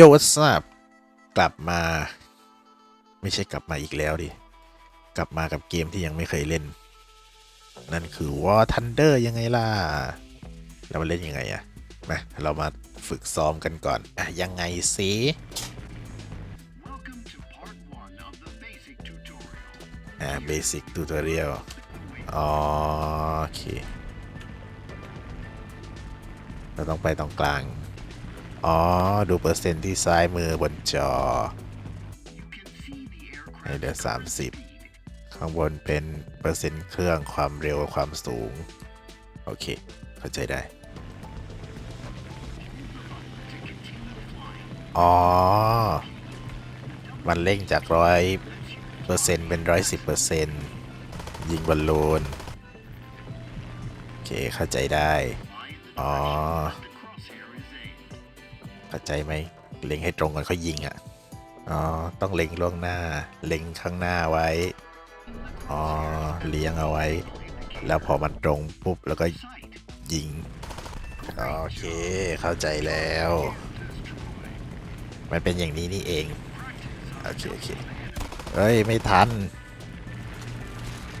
โยวัสบกลับมา ไม่ใช่กลับมาอีกแล้วดิ กลับมากับเกมที่ยังไม่เคยเล่น นั่นคือ War Thunder ยังไงล่ะเรามาเล่นยังไงอะมาเรามาฝึกซ้อมกันก่อนอะยังไงสิ Welcome to part one of the basic tutorial. อ่า Basic Tutorial อ๋อโอเค เราต้องไปตรงกลาง อ๋อ ดูเปอร์เซ็นต์ที่ซ้ายมือบนจอให้เหลือ 30 ข้างบนเป็นเปอร์เซ็นต์เครื่องความเร็วความสูง โอเค เข้าใจได้ อ๋อ มันเร่งจากร้อยเปอร์เซ็นต์เป็นร้อยสิบเปอร์เซ็นต์ยิงบอลลูน โอเค เข้าใจได้ อ๋อ เข้าใจไหมเล็งให้ตรงกันเขายิงอะอ๋อต้องเล็งล่วงหน้า เล็งข้างหน้าไว้อ๋อเลี้ยงเอาไว้ แล้วพอมันตรงปุ๊บแล้วก็ยิงโอเคเข้าใจแล้ว มันเป็นอย่างนี้นี่เองโอเคโอเคเฮ้ย ไม่ทัน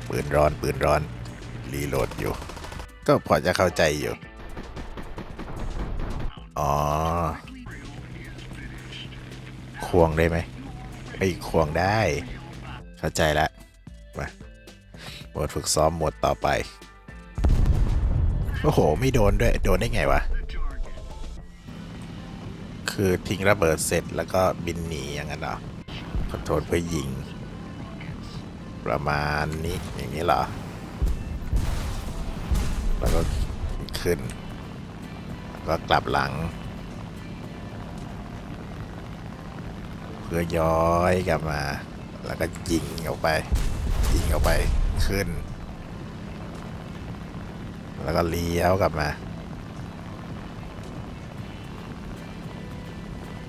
ปืนร้อน ปืนร้อน รีโหลดอยู่ ก็พอจะเข้าใจอยู่ อ๋อ ควงได้ไหมไอ้ควงได้ เข้าใจละมาหมดฝึกซ้อมหมดต่อไป โอ้โห ไม่โดนด้วย โดนได้ไงวะ คือทิ้งระเบิดเสร็จแล้วก็บินหนีอย่างนั้นเหรอคอโทรลเพื่อยิง ประมาณนี้ อย่างนี้เหรอ แล้วก็ขึ้น แล้วก็กลับหลัง เพื่อย้อยกลับมา แล้วก็ยิงออกไป ยิงออกไปขึ้น แล้วก็เลี้ยวกลับมา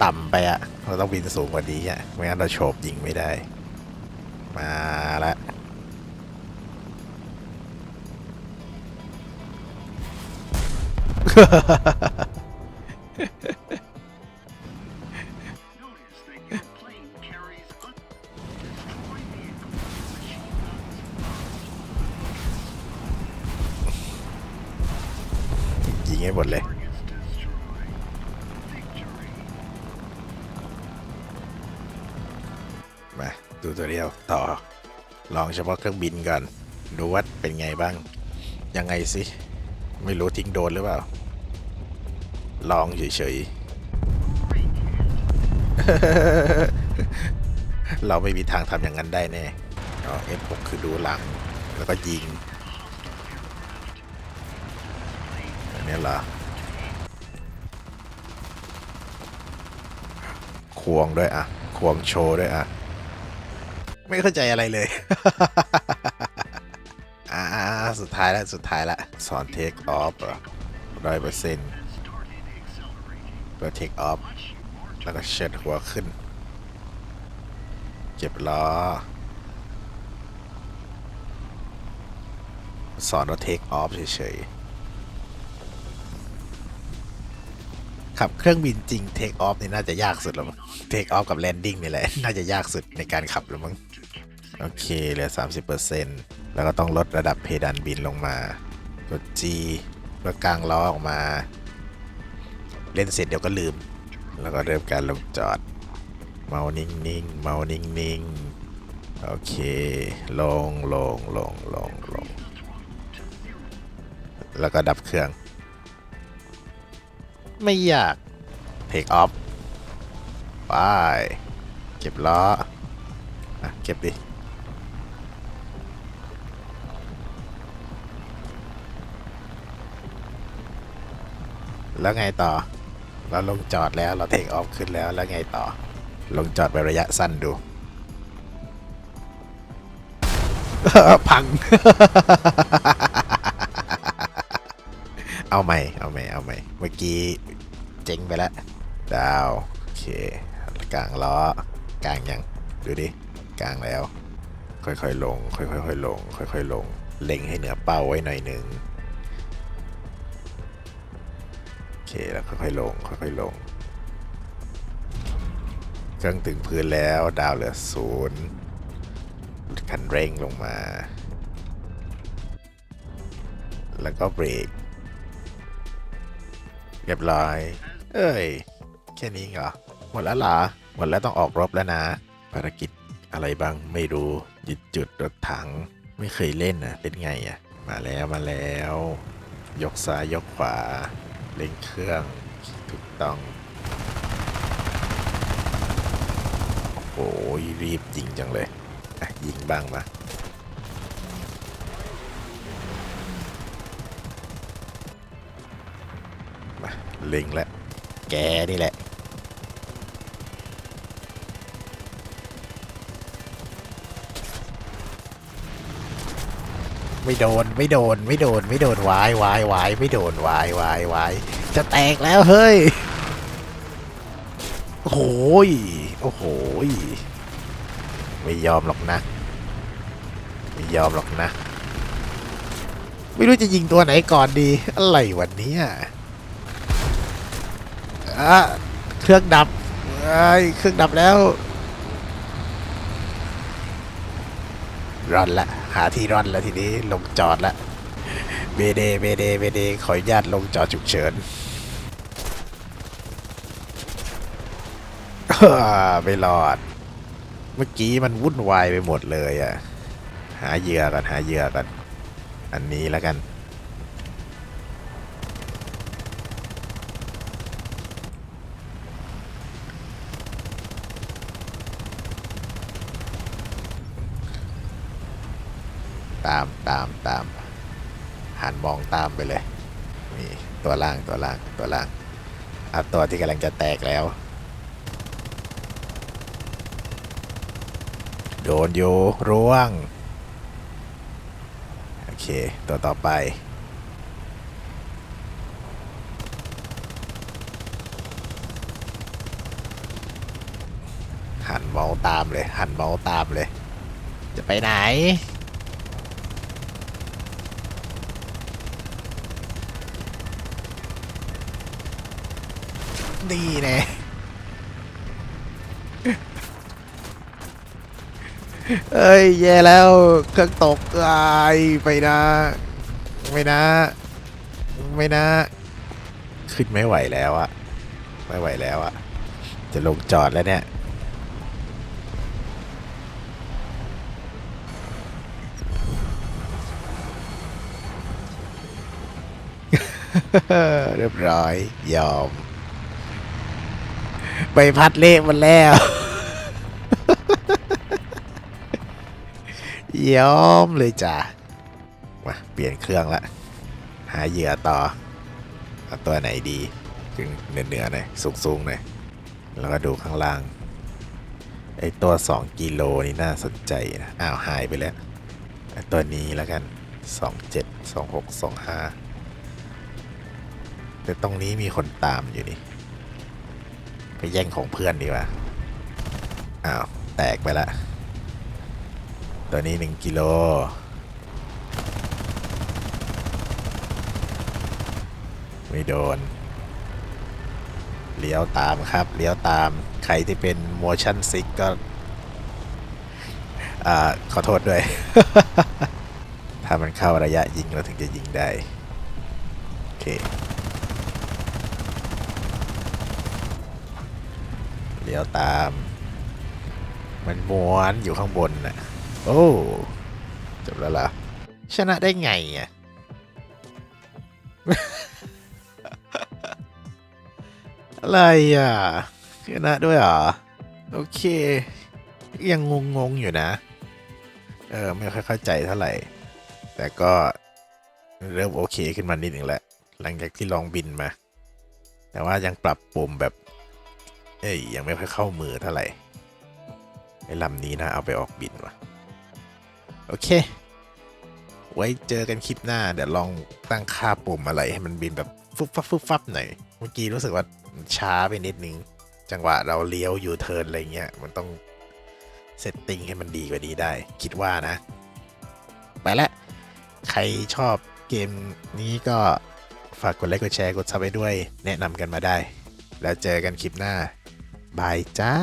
ต่ำไปอะเราต้องบินสูงกว่านี้อะไม่งั้นเราโฉบยิงไม่ได้ มาละ Notice ให้หมดเลยมาดูตัวเดียวต่อ ลองเฉพาะเครื่องบินก่อน ดูว่าเป็นไงบ้าง ยังไงสิ ไม่รู้ทิ้งโดนหรือเปล่า ลองเฉยๆ เราไม่มีทางทำอย่างนั้นได้แน่อ๋อ F6 คือดูหลัง แล้วก็ยิง อันนี้เหรอควงด้วยอะ ควงโชว์ด้วยอะ ไม่เข้าใจอะไรเลย อ่าสุดท้ายแล้ว สุดท้ายละสอนเทคออฟร้อยเปอร์เซ็นต์ Started accelerating. เพื่อเทคออฟแล้วก็เชิดหัวขึ้น เก็บล้อ สอนว่าเทคออฟเฉยๆ ขับเครื่องบินจริงเทคออฟนี่น่าจะยากสุดแล้วมั้งเทคออฟกับแลนดิ้งนี่แหละ น่าจะยากสุดในการขับแล้วมั้งโอเคเหลือ 30%แล้วก็ต้องลดระดับเพดานบินลงมากด G เพื่อกางล้อออกมา เล่นเสร็จเดี๋ยวก็ลืม แล้วก็เริ่มการลงจอด เมานิ่งๆเมานิ่งๆโอเค ลงลงลงลงลงแล้วก็ดับเครื่อง ไม่อยากเทคออฟไปเก็บล้ออะเก็บดิแล้วไงต่อ เราลงจอดแล้วเราเทคออฟขึ้นแล้วแล้วไงต่อ ลงจอดไประยะสั้นดู พัง เอาใหม่ เอาใหม่ เอาใหม่ เมื่อกี้เจ๊งไปแล้ว ดาว โอเค กลางล้อ กลางยัง ดูดิ กลางแล้ว ค่อยๆลง ค่อยๆลง ค่อยๆลง เล็งให้เหนือเป้าไว้หน่อยหนึ่งโอเค แล้วค่อยๆลง ค่อยๆลง เครื่องถึงพื้นแล้ว ดาวเหลือศูนย์คันเร่งลงมา แล้วก็เบรก เรียบร้อย เอ้ย แค่นี้เหรอ หมดแล้วหรอ หมดแล้วต้องออกรบแล้วนะ ภารกิจอะไรบ้างไม่รู้ยึดจุดรถถัง ไม่เคยเล่นนะเป็นไงอะมาแล้วมาแล้ว ยกซ้ายยกขวาเร่งเครื่อง ถูกต้อง โอ้ยรีบยิงจังเลย อะ ยิงบ้างมา มาเล็งแล้วแกนี่แหละ ไม่โดนไม่โดนไม่โดนไม่โดนวายวายวายไม่โดนวายวายวายจะแตกแล้วเฮ้ยโอ้โหโอ้โหไม่ยอมหรอกนะ ไม่ยอมหรอกนะ ไม่รู้จะยิงตัวไหนก่อนดี อะไรวันนี้ อะเครื่องดับไอ้ยเครื่องดับแล้วร่อนละ หาที่ร่อนแล้วทีนี้ลงจอดละเบเดเบเดเบเดขออนุญาตลงจอดฉุกเฉินไม่รอด เมื่อกี้มันวุ่นวายไปหมดเลยอะหาเหยื่อกันหาเหยื่อกันอันนี้แล้วกัน ตามตามหันมองตามไปเลยนี่ตัวล่างตัวล่างตัวล่างเอาตัวที่กำลังจะแตกแล้ว โดนอยู่ร่วง โอเค ตัวต่อไป หันมาส์ตามเลย หันมาส์ตามเลย จะไปไหน นี่แน่เอ้ย แย่แล้วเครื่องตกอายไปนะ ไม่นะ ไม่นะ ขึ้นไม่ไหวแล้วอะไม่ไหวแล้วอะจะลงจอดแล้วเนี่ยเรียบร้อยยอม ใบพัดเละหมันแล้ว ยอมเลยจ้ะมาเปลี่ยนเครื่องละ หาเหยื่อต่อเอาตัวไหนดีขึ้นเหนือๆหน่อยสูงๆหน่อยแล้วก็ดูข้างล่าง ไอตัว 2 กิโลนี่น่าสนใจนะอ้าว หายไปแล้วไอตัวนี้แล้วกัน 27 26 25 แต่ตรงนี้มีคนตามอยู่นี่ ไปแย่งของเพื่อนดีกว่า อ้าว แตกไปละ ตัวนี้หนึ่งกิโล ไม่โดน เลี้ยวตามครับ เลี้ยวตาม ใครที่เป็น motion sick ก็ อ่า ขอโทษด้วย ถ้ามันเข้าระยะยิงเราถึงจะยิงได้ โอเค เลี้ยวตาม มันม้วนอยู่ข้างบนน่ะ โอ้ จบแล้วล่ะ ชนะได้ไงอะ อะไรอะ ชนะด้วยเหรอ โอเค ยังงงๆอยู่นะ เออ ไม่ค่อยเข้าใจเท่าไหร่ แต่ก็เริ่มโอเคขึ้นมานิดหนึ่งแล้ว หลังจากที่ลองบินมา แต่ว่ายังปรับปุ่มแบบ เอ้ยยังไม่ค่อยเข้ามือเท่าไหร่ไอ้ลำนี้นะเอาไปออกบินว่ะโอเค ไว้เจอกันคลิปหน้า เดี๋ยวลองตั้งค่าปุ่มอะไรให้มันบินแบบฟุบฟับฟุบฟับหน่อยเมื่อกี้รู้สึกว่าช้าไปนิดนึง จังหวะเราเลี้ยวยูเทิร์นอะไรเงี้ยมันต้องเซตติ้งให้มันดีกว่านี้ได้ คิดว่านะ ไปละใครชอบเกมนี้ก็ฝากกดไลค์กดแชร์กดซับไปด้วย แนะนำกันมาได้ แล้วเจอกันคลิปหน้า บายจ้า